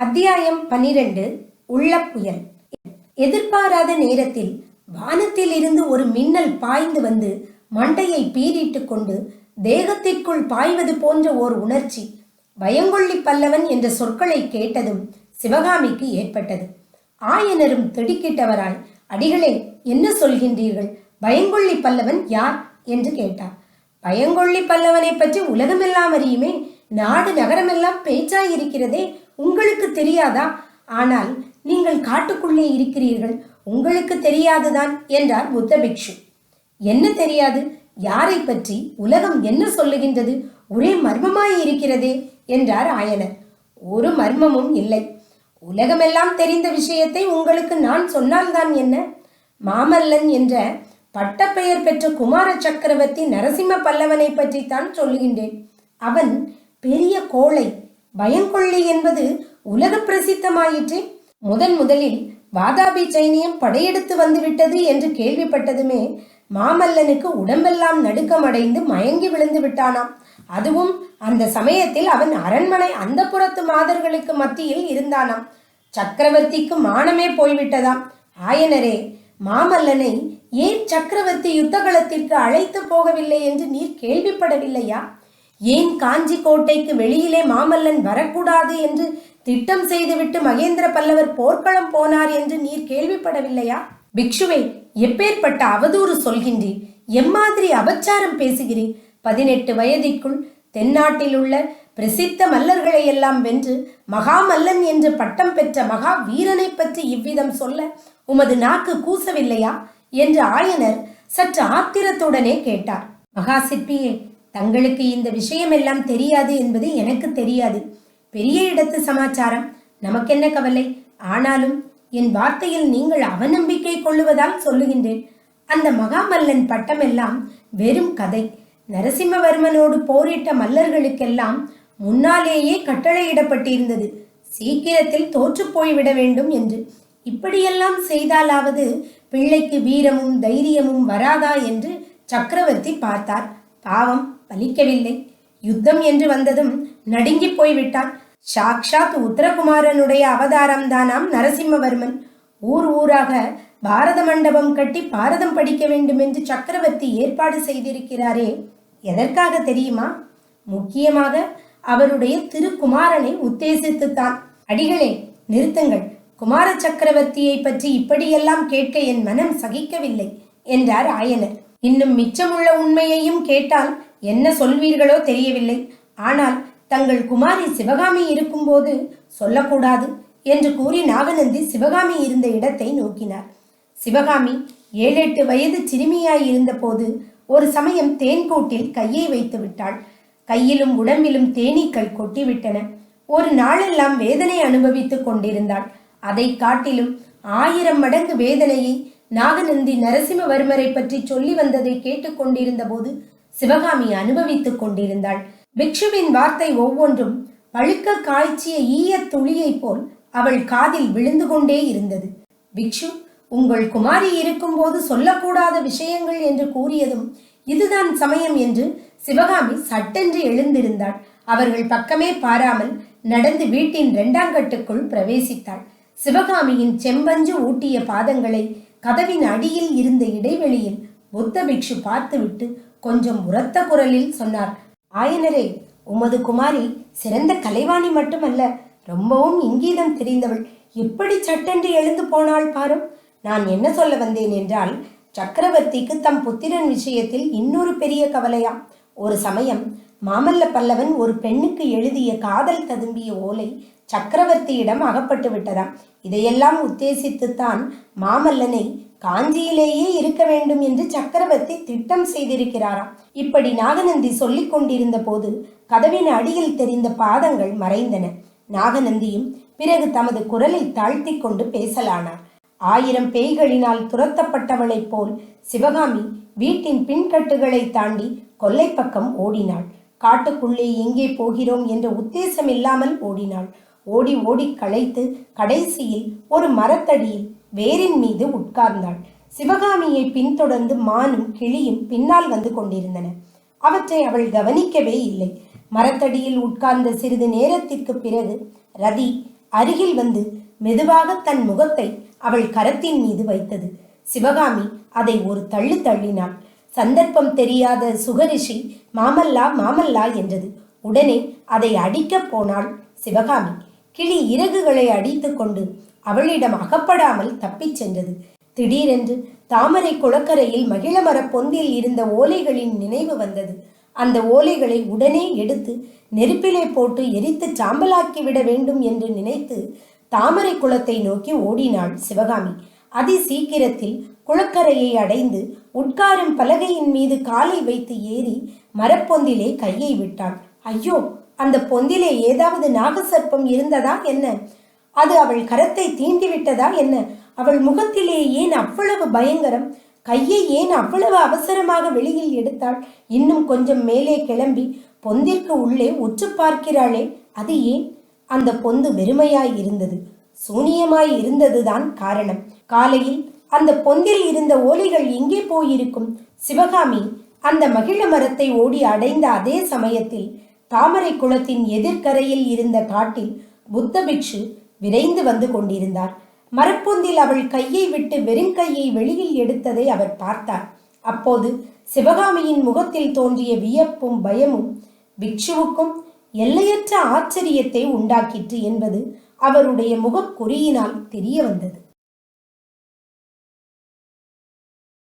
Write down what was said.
அத்தியாயம் பனிரெண்டு உள்ள புயல். எதிர்பாராத நேரத்தில் வானத்தில் இருந்து ஒரு மின்னல் பாய்ந்து வந்து மண்டையை பீறிட்டு கொண்டு தேகத்திற்குள் பாய்வது போன்ற ஓர் உணர்ச்சி பயங்கொள்ளி பல்லவன் என்ற சொற்களை கேட்டதும் சிவகாமிக்கு ஏற்பட்டது. ஆயனரும் திடுக்கிட்டவராய் அடிகளே என்ன சொல்கின்றீர்கள்? பயங்கொள்ளி பல்லவன் யார்? என்று கேட்டார். பயங்கொள்ளி பல்லவனை பற்றி உலகமெல்லாம் அறியுமே நாடு நகரமெல்லாம் பேச்சாயிருக்கிறதே உங்களுக்கு தெரியாதா? ஆனால் நீங்கள் காட்டுக்குள்ளே இருக்கிறீர்கள். உங்களுக்கு தெரியாதுதான் என்றார் புத்த பிக்ஷு. என்ன தெரியாது? யாரை பற்றி? உலகம் என்ன சொல்லுகின்றது? ஒரே மர்மமாய் இருக்கிறதே என்றார் ஆயனர். ஒரு மர்மமும் இல்லை. உலகமெல்லாம் தெரிந்த விஷயத்தை உங்களுக்கு நான் சொன்னால்தான் என்ன? மாமல்லன் என்ற பட்டப்பெயர் பெற்ற குமார சக்கரவர்த்தி நரசிம்ம பல்லவனை பற்றித்தான் சொல்லுகின்றேன். அவன் பெரிய கோழை பயங்கொள்ளி என்பது உலக பிரசித்தமாயிற்று. முதன் முதலில் வாதாபி சைனியம் படையெடுத்து வந்துவிட்டது என்று கேள்விப்பட்டதுமே மாமல்லனுக்கு உடம்பெல்லாம் நடுக்கமடைந்து மயங்கி விழுந்து விட்டானாம். அதுவும் அந்த சமயத்தில் அவன் அரண்மனை அந்த புறத்து மாதர்களுக்கு மத்தியில் இருந்தானாம். சக்கரவர்த்திக்கு மானமே போய்விட்டதாம். ஆயனரே மாமல்லனை ஏன் சக்கரவர்த்தி யுத்தகலத்திற்கு அழைத்து போகவில்லை என்று நீர் கேள்விப்படவில்லையா? ஏன் காஞ்சி கோட்டைக்கு வெளியிலே மாமல்லன் வரக்கூடாது என்று திட்டம் செய்துவிட்டு மகேந்திர பல்லவர் போர்க்களம் போனார் என்று நீர் கேள்விப்படவில்லையா? பிக்ஷுவே எப்பேற்பட்ட அவதூறு சொல்கின்றீர்? எம்மாதிரி அபச்சாரம் பேசுகிறீர்? பதினெட்டு வயதிற்குள் தென்னாட்டில் உள்ள பிரசித்த மல்லர்களை எல்லாம் வென்று மகாமல்லன் என்று பட்டம் பெற்ற மகா வீரனை பற்றி இவ்விதம் சொல்ல உமது நாக்கு கூசவில்லையா? என்று ஆயனர் சற்று ஆத்திரத்துடனே கேட்டார். மகா சிற்பியே தங்களுக்கு இந்த விஷயமெல்லாம் தெரியாது என்பது எனக்கு தெரியாது. பெரிய இடத்து சமாச்சாரம். நமக்கென்ன கவலை? ஆனாலும் என் வார்த்தையில் நீங்கள் அவநம்பிக்கை கொள்ளுவதால் சொல்லுகின்றேன். அந்த மகாமல்லன் பட்டமெல்லாம் வெறும் கதை. நரசிம்மவர்மனோடு போரிட்ட மல்லர்களுக்கெல்லாம் முன்னாலேயே கட்டளையிடப்பட்டிருந்தது. சீக்கிரத்தில் தோற்றுப் போய்விட வேண்டும் என்று. இப்படியெல்லாம் செய்தாலாவது பிள்ளைக்கு வீரமும் தைரியமும் வராதா என்று சக்கரவர்த்தி பார்த்தார். பாவம் பலிக்கவில்லை. யுத்தம் என்று வந்ததும் நடுங்கி போய்விட்டான். சாக்ஷாத் உத்தரகுமாரனுடைய அவதாரம் தானாம் நரசிம்மவர்மன். ஊர் ஊராக பாரத மண்டபம் கட்டி பாரதம் படிக்க வேண்டும் என்று சக்கரவர்த்தி ஏற்பாடு செய்திருக்கிறாரே எதற்காக தெரியுமா? முக்கியமாக அவருடைய திருக்குமாரனை உத்தேசித்துத்தான். அடிகளே நிறுத்துங்கள். குமார சக்கரவர்த்தியை பற்றி இப்படியெல்லாம் கேட்க என் மனம் சகிக்கவில்லை என்றார் ஆயனர். இன்னும் மிச்சமுள்ள உண்மையையும் கேட்டால் என்ன சொல்வீர்களோ தெரியவில்லை. ஆனால் தங்கள் குமாரி சிவகாமி இருக்கும்போது சொல்லக்கூடாது என்று கூறி நாகநந்தி சிவகாமி இருந்த இடத்தை நோக்கினார். சிவகாமி ஏழெட்டு வயது சிறுமியாய் இருந்தபோது ஒரு சமயம் தேன்கூட்டில் கையை வைத்து விட்டாள். கையிலும் உடம்பிலும் தேனீக்கள் கொட்டிவிட்டன. ஒரு நாளெல்லாம் வேதனை அனுபவித்துக் கொண்டிருந்தாள். அதை காட்டிலும் ஆயிரம் மடங்கு வேதனையை நாகநந்தி நரசிம்மவர்மரை பற்றி சொல்லி வந்ததை கேட்டுக்கொண்டிருந்த போது சிவகாமி அனுபவித்துக் கொண்டிருந்தாள். பிக்ஷுவின் வார்த்தை ஒவ்வொன்றும் பழுக்க காய்ச்சிய ஈய துளியைப் போல் அவள் காதில் விழுந்து கொண்டே இருந்தது. பிக்ஷு உங்கள் குமாரி இருக்கும்போது சொல்லக்கூடாத விஷயங்கள் என்று கூறியதும் இதுதான் சமயம் என்று சிவகாமி சட்டென்று எழுந்திருந்தாள். அவர்கள் பக்கமே பாராமல் நடந்து வீட்டின் இரண்டாங்கட்டுக்குள் பிரவேசித்தாள். சிவகாமியின் செம்பஞ்சு ஊட்டிய பாதங்களை கதவின் அடியில் இருந்த இடைவெளியில் புத்த பிக்ஷு பார்த்துவிட்டு கொஞ்சம் உரத்த குரலில் சொன்னார் ஆயனரே உமது குமாரி சிறந்த கலைவாணி மட்டுமல்ல ரொம்பவும் இங்கீதம் தெரிந்தவள். எப்படி சட்டென்று எழுந்து போனாள் பாரும். நான் என்ன சொல்ல வந்தேன் என்றால் சக்கரவர்த்திக்கு தம் புத்திரன் விஷயத்தில் இன்னொரு பெரிய கவலையாம். ஒரு சமயம் மாமல்ல பல்லவன் ஒரு பெண்ணுக்கு எழுதிய காதல் ததும்பிய ஓலை சக்கரவர்த்தியிடம் அகப்பட்டு விட்டதாம். இதையெல்லாம் உத்தேசித்துத்தான் மாமல்லனை காஞ்சியிலேயே இருக்க வேண்டும் என்று சக்கரவர்த்தி திட்டம் செய்திருக்கிறாராம். இப்படி நாகநந்தி சொல்லிக் கொண்டிருந்த போது கதவின் அடியில் தெரிந்த பாதங்கள் மறைந்தன. நாகநந்தியும் பிறகு தமது குரலை தாழ்த்தி கொண்டு பேசலானார். ஆயிரம் பேய்களினால் துரத்தப்பட்டவளைப் போல் சிவகாமி வீட்டின் பின்கட்டுகளை தாண்டி கொல்லை பக்கம் ஓடினாள். காட்டுக்குள்ளே எங்கே போகிறோம் என்ற உத்தேசம் இல்லாமல் ஓடினாள். ஓடி ஓடி களைத்து கடைசியில் ஒரு மரத்தடியில் வேரின் மீது உட்கார்ந்தாள். சிவகாமியை பின்தொடர்ந்து மானும் கிளியும் பின்னால் வந்து கொண்டிருந்தன. அவற்றை அவள் கவனிக்கவே இல்லை. மரத்தடியில் உட்கார்ந்த சிறிது நேரத்திற்கு பிறகு ரதி அருகில் வந்து மெதுவாக தன் முகத்தை அவள் கரத்தின் மீது வைத்தது. சிவகாமி அதை ஒரு தள்ளு தள்ளினாள். சந்தர்ப்பம் தெரியாத சுகரிஷி மாமல்லா மாமல்லா என்றது. உடனே அதை அடிக்கப் போனாள் சிவகாமி. கிளி இறகுகளை அடித்துக் கொண்டு அவளிடம் அகப்படாமல் தப்பிச் சென்றது. திடீரென்று தாமரை குளக்கரையில் மகிழமரப் பொந்தில் இருந்த ஓலைகளின் நினைவு வந்தது. அந்த ஓலைகளை உடனே எடுத்து நெருப்பிலே போட்டு எரித்து சாம்பலாக்கி விட வேண்டும் என்று நினைத்து தாமரை குளத்தை நோக்கி ஓடினாள் சிவகாமி. அதி சீக்கிரத்தில் குளக்கரையை அடைந்து உட்காரும் பலகையின் மீது காலை வைத்து ஏறி மரப்பொந்திலே கையை விட்டாள் ஐயோ அந்த பொந்திலே ஏதாவது நாகசர்ப்பம் இருந்ததா என்ன? அது அவள் கரத்தை தீண்டி விட்டதா என்ன? அவள் முகத்திலே ஏன் அவ்வளவு பயங்கரம்? கையை ஏன் அவ்வளவு அவசரமாக வெளியில் எடுத்தாள்? இன்னும் கொஞ்சம் மேலே கிளம்பி பொந்திற்கு உள்ளே உற்று பார்க்கிறாளே அது ஏன்? அந்த பொந்து வெறுமையாய் இருந்தது. சூனியமாய் இருந்ததுதான் காரணம். காலையில் அந்த பொந்தில் இருந்த ஓலைகள் எங்கே போயிருக்கும்? சிவகாமி அந்த மகிழ மரத்தை ஓடி அடைந்த அதே சமயத்தில் தாமரை குளத்தின் எதிர்க்கரையில் இருந்த காட்டில் புத்த பிக்ஷு விரைந்து வந்து கொண்டிருந்தார். மரப்பொந்தில் அவள் கையை விட்டு வெறுங்கையை வெளியில் எடுத்ததை அவர் பார்த்தார். அப்போது சிவகாமியின் முகத்தில் தோன்றிய வியப்பும் பயமும் பிக்ஷுவுக்கும் எல்லையற்ற ஆச்சரியத்தை உண்டாக்கிற்று என்பது அவருடைய முகக்குறியினால் தெரிய வந்தது.